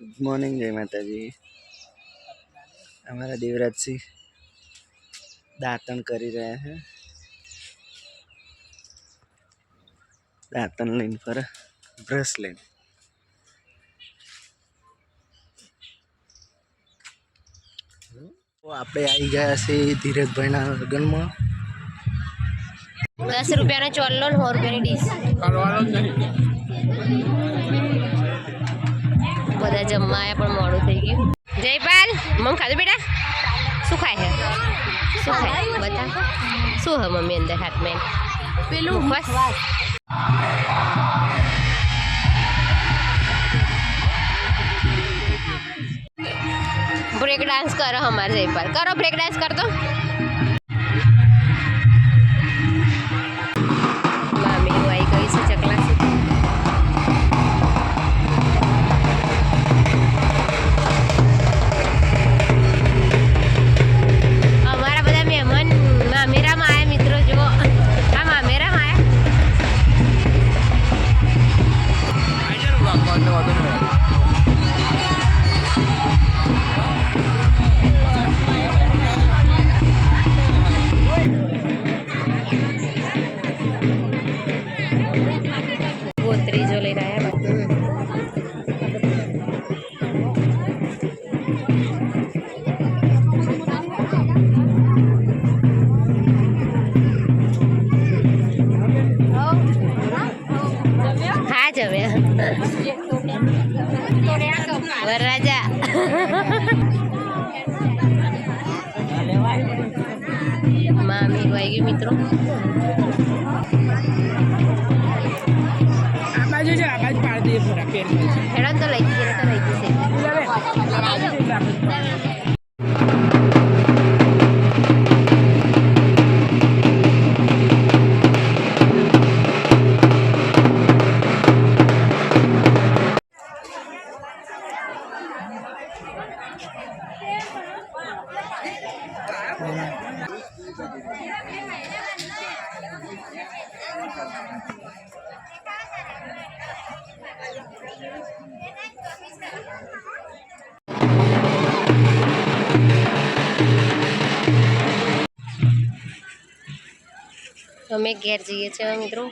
Good morning જય માતાજી. અમારા દેવરાજસિંહ દાંતણ કરી રહ્યા છે. દાંતણ લઈને ફરે બ્રશ લઈને. આપણે આવી ગયા છે ધીરજભાઈના લગ્નમાં. દસ રૂપિયાનો ચોલ્લો ને સો રૂપિયાની ડીશ. બધા જમવા આવ્યા પણ મોડું થઈ ગયું. જયપાલ મમ ખાધું બેટા? શું ખાય છે? શું ખાય? બતા. શું હે મમ્મી અંદર હાથમાં પેલું બસ બ્રેક ડાન્સ કરો અમારે જયપાલ. કરો બ્રેક ડાન્સ કરતો? વરરાજા અમે ઘેર જઈએ છીએ મિત્રો.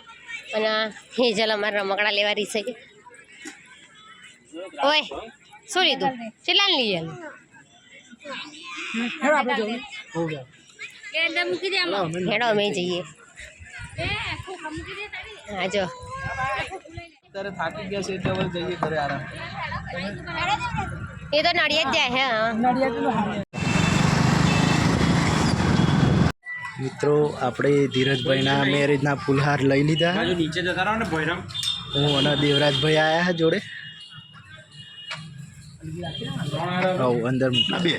અને હેજલ અમારે રમકડા લેવા રહી છે. ઓય, શું લીધું? કેટલા લઈ ગયેલું હેડો આપણે જવું હેડો અમે જઈએ હા જો અત્યારે થાકી ગયા છે એટલે હવે જઈએ ઘરે આરામ એ તો નડિયાદ જાય હે હા નડિયાદનું હાલ મિત્રો આપણે ધીરજભાઈના મેરેજના ફૂલહાર લઈ લીધા નીચે જતા રહો ને ભૈરમ હું અને દેવરાજભાઈ આયા છે જોડે હવ અંદર મૂકી. બે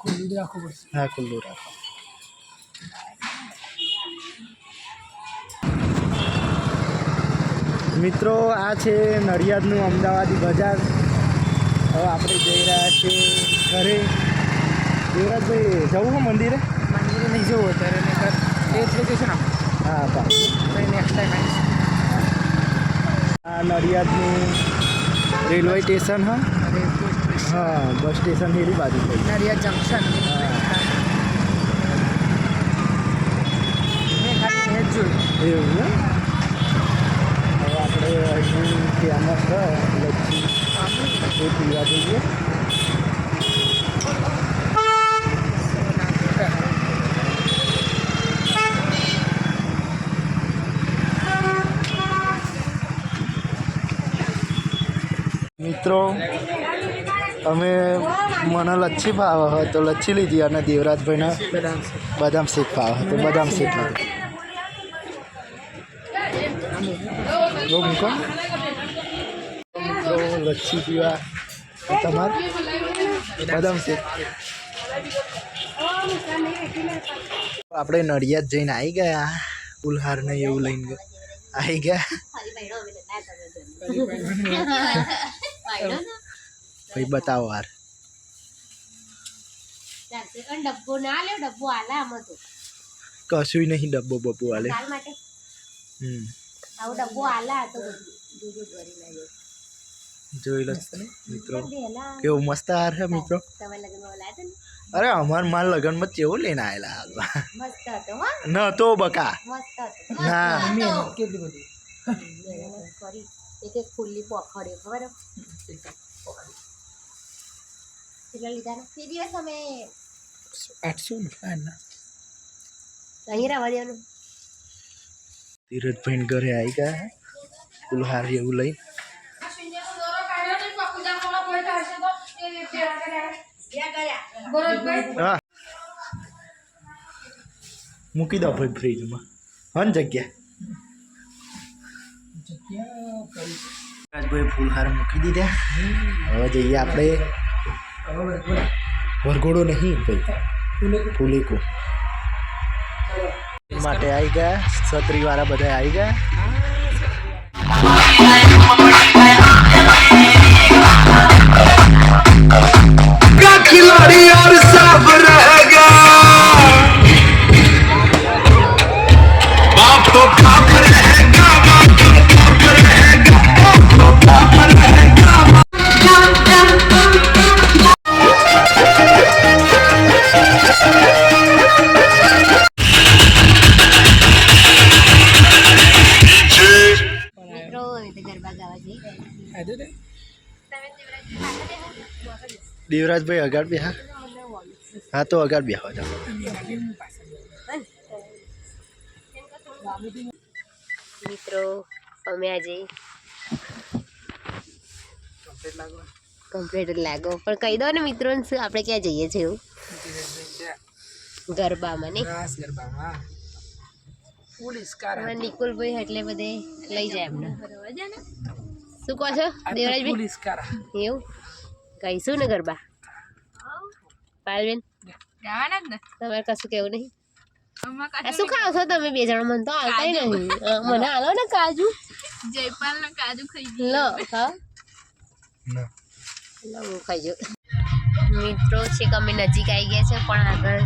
ખુલ્લું રાખવું પડશે હા ખુલ્લું રાખો. મિત્રો આ છે નડિયાદનું અમદાવાદી બજાર. હવે આપણે જઈ રહ્યા છીએ ઘરે. દેવરાજભાઈ જવું છે મંદિરે? મંદિરે નહીં જવું અત્યારે એ જ થઈ જશે ને હા બા નેક્સ્ટ ટાઈમ આવીશું. આ નડિયાદનું રેલવે સ્ટેશન હા? હા બસ સ્ટેશન એની બાજુ નડિયાદ જંકશન એવું ને? હવે આપણે અહીં ફેમસ છે લચ્છી એ પીવા જઈએ મિત્રો અમે મને લચ્છી ભાવે હોય તો લચ્છી લીધી અને દેવરાજભાઈને બદામ શેક ભાવે તો બદામ શેક લીધી. મૂકો. લચ્છી પીવા તમારે? બદામ શેક. આપણે નડિયાદ જઈને આવી ગયા ઉલ્હાર ને એવું લઈને ગયા. આવી ગયા. ભાઈ બતાવો હાર. ડબ્બો ના લ્યો ડબ્બો આલા આમાં તો. કશું નહીં ડબ્બો બબ્બો હાલે હમ. આવો ડબ્બો આલા તો બધું. જોઈ લો મિત્રો. કેવો મસ્ત હાર છે મિત્રો. અરે અમાર માર લગ્નમાં કેવું લઈને આવેલા હાલવા હતો ન તો બકા. ના. કેટલી બધી કરી. એક એક ફૂલની પોખડ્યો ખબર કેટલા લીધા તે દિવસ અમે આઠસો ને આના અહીં રહેવા ધીરજભાઈ ઘરે આવી ગયા ફૂલ હાર એવું લઈ મૂકી દો ભાઈ ફ્રીજમાં હન જગ્યા રાજભાઈ ફૂલ હાર મૂકી દીધા હવે જઈએ આપણે વરઘોડો નહીં ભાઈ ફૂલેકો માટે આવી ગયા છત્રી વાળા બધા આવી ગયા का खिलाड़ी और साफ रहेगा बाप तो खाप रहेगा बाप तो खाप रहेगा बाप तो खाप रहेगा દેવરાજભાઈ અગાડ બે હા તો અગાડ બે હો મિત્રો અમે આજે કમ્પ્લીટ લાગો. પણ કહી દો ને મિત્રોને શું આપણે ક્યાં જઈએ છીએ એવું? ગરબામાં ને ગરબામાં. Police car. હવે નિકુલભાઈ એટલે બધે લઈ જાય એમને. શું કહો છો દેવરાજભાઈ? Police car. એવું? કહીશું ને ગરબા. પાલબેન જવાના જ ને. તમારે કશું કેવું નહીં? શું ખાવ છો તમે બે જણા? મને તો આવતા નહીં. મને આલો ને કાજુ. જયપાલ ના કાજુ ખાઈ લો હા. ખાઈ મિત્રો છે કે અમે નજીક આવી ગયા છે પણ આગળ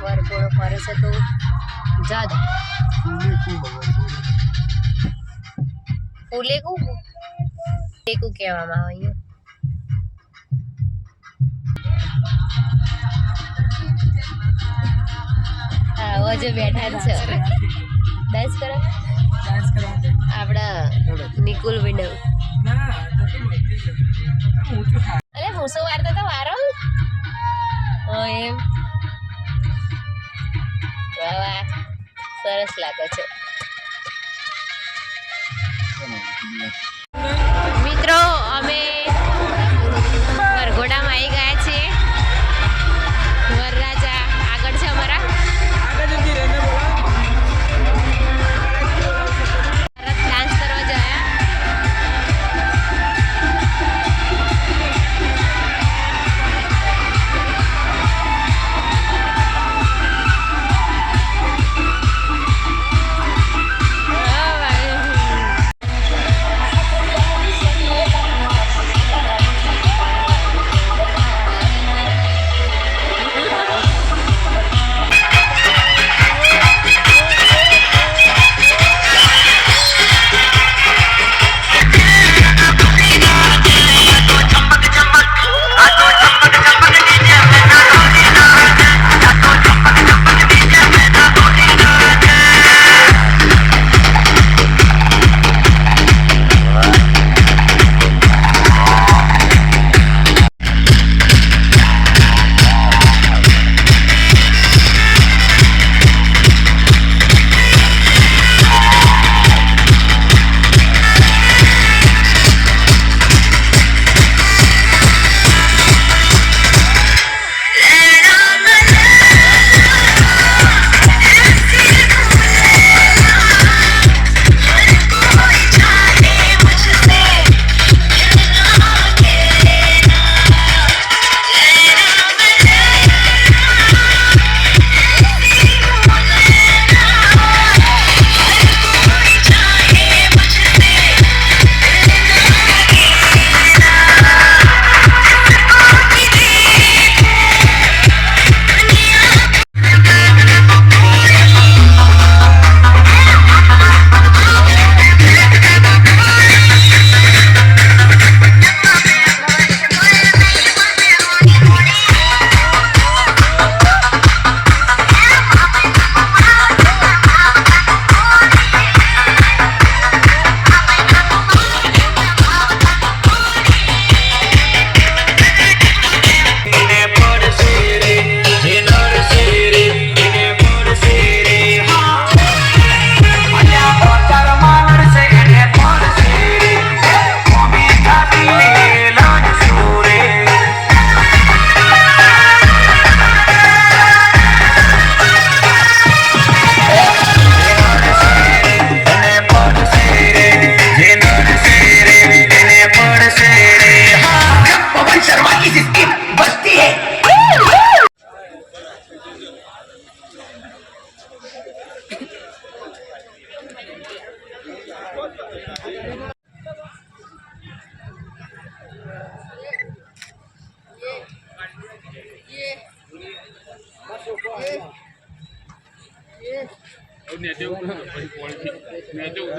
વરઘોડો ફરે છે તો જજ. ફૂલેકુ ફૂલેકું કહેવામાં આવે હા હજુ બેઠા છે ડાન્સ કરો. ડાન્સ આપણા નિકુલ વિનવ ના જ. અરે હું શું વાર્તા તો વારો? એમ. વાહ. સરસ લાગે છે. મિત્રો અમે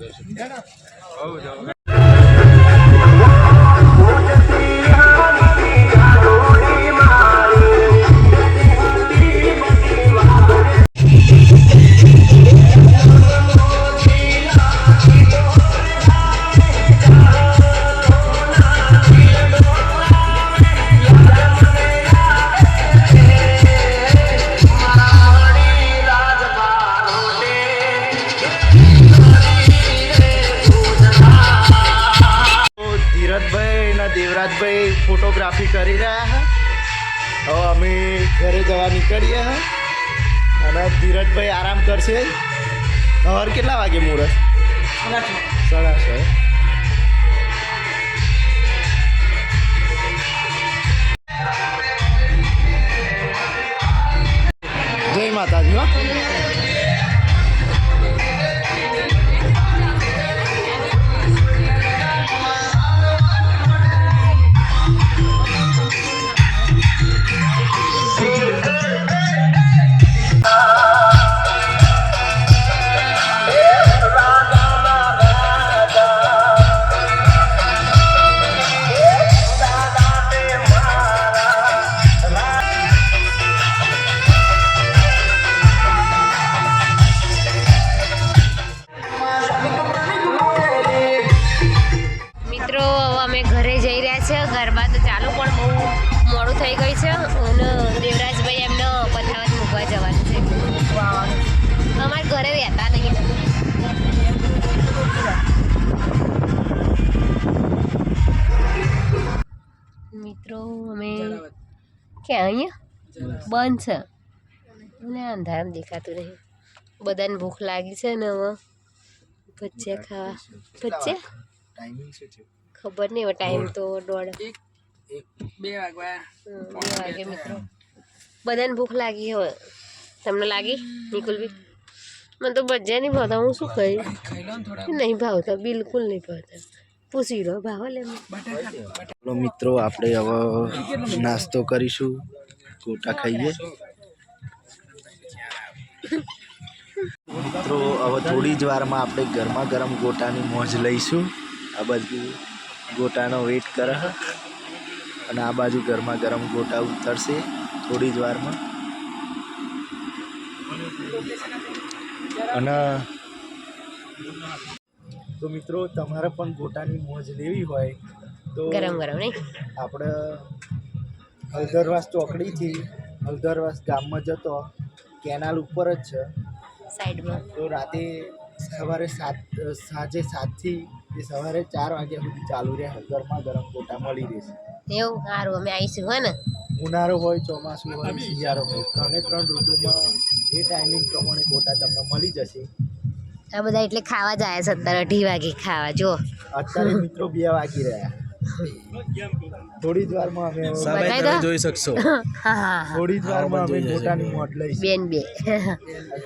તો જવા નીકળીએ અને ધીરજભાઈ આરામ કરશે. હવાર કેટલા વાગે મુહૂર્ત સાડા છ. જય માતાજી ગરબા તો ચાલુ પણ બહુ મોડું થઈ ગયું છે અને દેવરાજભાઈ એમને પથાવત મૂકવા જવાનું છે. અમારે ઘરે રહેતા નહીં. મિત્રો, અમે ક્યાં અહીંયા? બંધ છે. અને અંધારામ દેખાતું નહીં. બધાને ભૂખ લાગી છે ને હવે? ભજીયા ખાવા. ભજીયા? ટાઈમિંગ છે? ખબર નહીં હવે ટાઈમ તો દોઢ. બે વાગવા હમ, બે વાગે મિત્રો. બધાને ભૂખ લાગી હવે. તમને લાગી નિકુલબી મને તો ભજીયા નહીં ભાવતા હું શું કહી ખાઈ? લો ને થોડા નહીં ભાવતા બિલકુલ નહીં ભાવતા. પૂછી લો ભાવ લે ચલો મિત્રો આપણે હવે નાસ્તો કરીશું. ગોટા ખાઈએ. મિત્રો હવે થોડી જ વારમાં આપણે ગરમા ગરમ ગોટાની મોજ લઈશું. આ બાજુ ગોટાનો વેટ કરે અને આ બાજુ ગરમા ગરમ ગોટા ઉતરશે થોડી જ વારમાં. અને તો મિત્રો તમારે પણ ગોટાની મોજ લેવી હોય તો ગરમ ગરમ નહીં? આપણે હલદરવાસ ચોકડીથી હલદરવાસ ગામમાં જતો કેનાલ ઉપર જ છે. સાઈડમાં. તો રાતે સવારે સાત સાંજે સાતથી એ સવારે ચાર વાગ્યા સુધી ચાલુ રહે ગરમા ગરમ ગોટા મળી રહેશે. એવું? સારું અમે આવીશું હોય ને? ઉનાળો હોય ચોમાસું હોય શિયાળો હોય ત્રણે ત્રણ ઋતુમાં એ ટાઈમિંગ પ્રમાણે ગોટા તમને મળી જશે. આ બધા એટલે ખાવા જાય છે અત્યારે અઢી વાગે ખાવા જો અત્યારે મિત્રો બે વાગી રહ્યા. થોડી જ વારમાં અમે બતાવી દો જોઈ શકશો. થોડી જ વારમાં અમે ગોટાની મોટ લઈશું. બેન બે.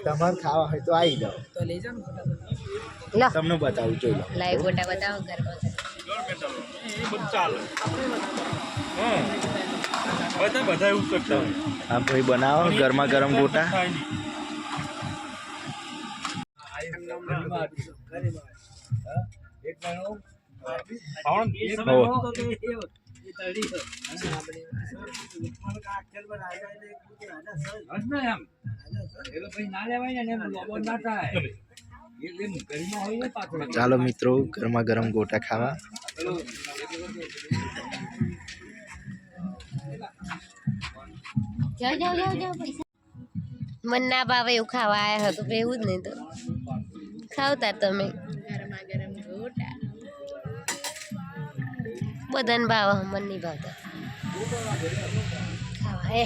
તમારે ખાવા હોય તો આવી જાઓ. તો લઈ જાઓ ફોટા લો. તમને બતાવું જોઈ લો. લાઈવ ગોટા બતાવો ઘરમાં બધા બધા એવું કરતા હોય. આ ભાઈ બનાવો ગરમા ગરમ ગોટા? ચાલો મિત્રો ગરમા ગરમ ગોટા ખાવા. જાઓ જાઓ જાઓ જાઓ પૈસા મન ના ભાવે એવું ખાવા આવ્યા હતું પણ એવું જ નહીં તો. ખાવતા તમે. બધાને ભાવે મન નહીં ભાવતા. ખાવા, હે.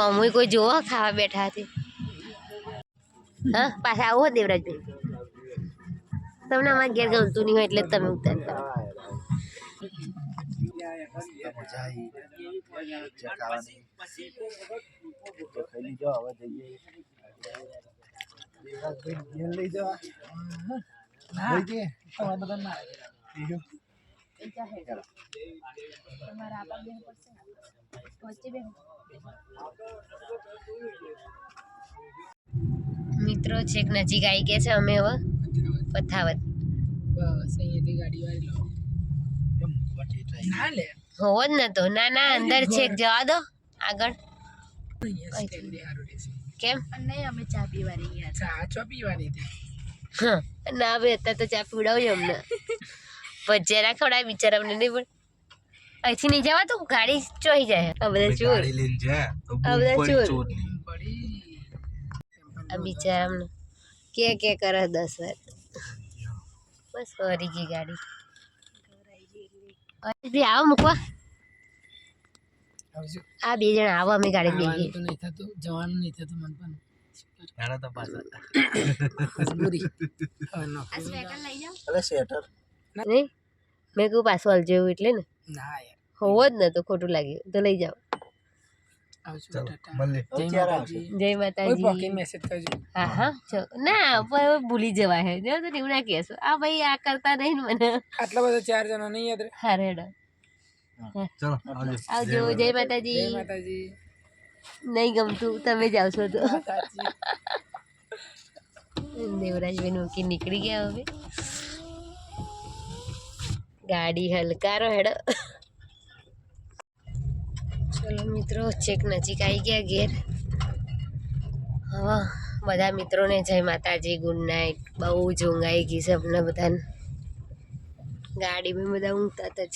અમુય કોઈ જોવો ખાવા બેઠા હતી હા, પાછા આવો દેવરાજભાઈ. તમને અમારા ઘેર ગમતું નહીં હોય એટલે તમે ઉતાર બીજું મિત્રો છેક નજીક આવી ગયા છે અમે હવે. પથાવત. બસ અહીંયાથી ગાડી વાળી લો. ના લે. હોવો જ નતો. ના ના અંદર છે જવા દો. આગળ. કેમ? નહીં અમે ચા પીવાની ગયા ચા ચો પીવાની હતી? હા ના ભાઈ અત્યારે તો ચા પીવડાવજો અમને વચ્ચે ના ખવડાય બિચારા અમને નહીં પણ. અહીંથી નહીં જવા તો ગાડી ચોઈ જાય. આ બધા ચોર. આ બધા ચોર. આ બિચારા અમને કે કે કરે દસ વાર. બસ ફરી ગઈ ગાડી. આવો મૂકવા. આવજો. આ બે જણા આવો અમે ગાડી બેસી આવવાનું નહીં થતું જવાનું નહીં થતું મન પણ. મેં કહ્યું પાછું હાલ જેવું એટલે ને. ના હોવો જ ને તો ખોટું લાગ્યું તો લઈ જાઓ. જય ક્યારે આવશે માતાજી જય કોઈ માતાજી પોકી મેસેજ કરજો હા હા ચો ના પણ હવે ભૂલી જવાય હે જો તો એવું ના કહેશો આ ભાઈ આ કરતા નહીં ને મને આટલા બધા ચાર જણા નહીં યાદ રહે હા રેડો ચલો આવજો આવજો જય માતાજી જય માતાજી નહીં ગમતું તમે જાઓ છો તો માતાજી દેવરાજભાઈ મૂકી નીકળી ગયા હવે ગાડી હલકારો હેડો ચલો મિત્રો, છેક નજીક આવી ગયા ઘેર. હા બધા મિત્રોને જય માતાજી ગુડ નાઇટ બહુ જ ઊંઘ ગઈ છે અમને બધાને. ગાડીમાં બધા ઊંઘતા જ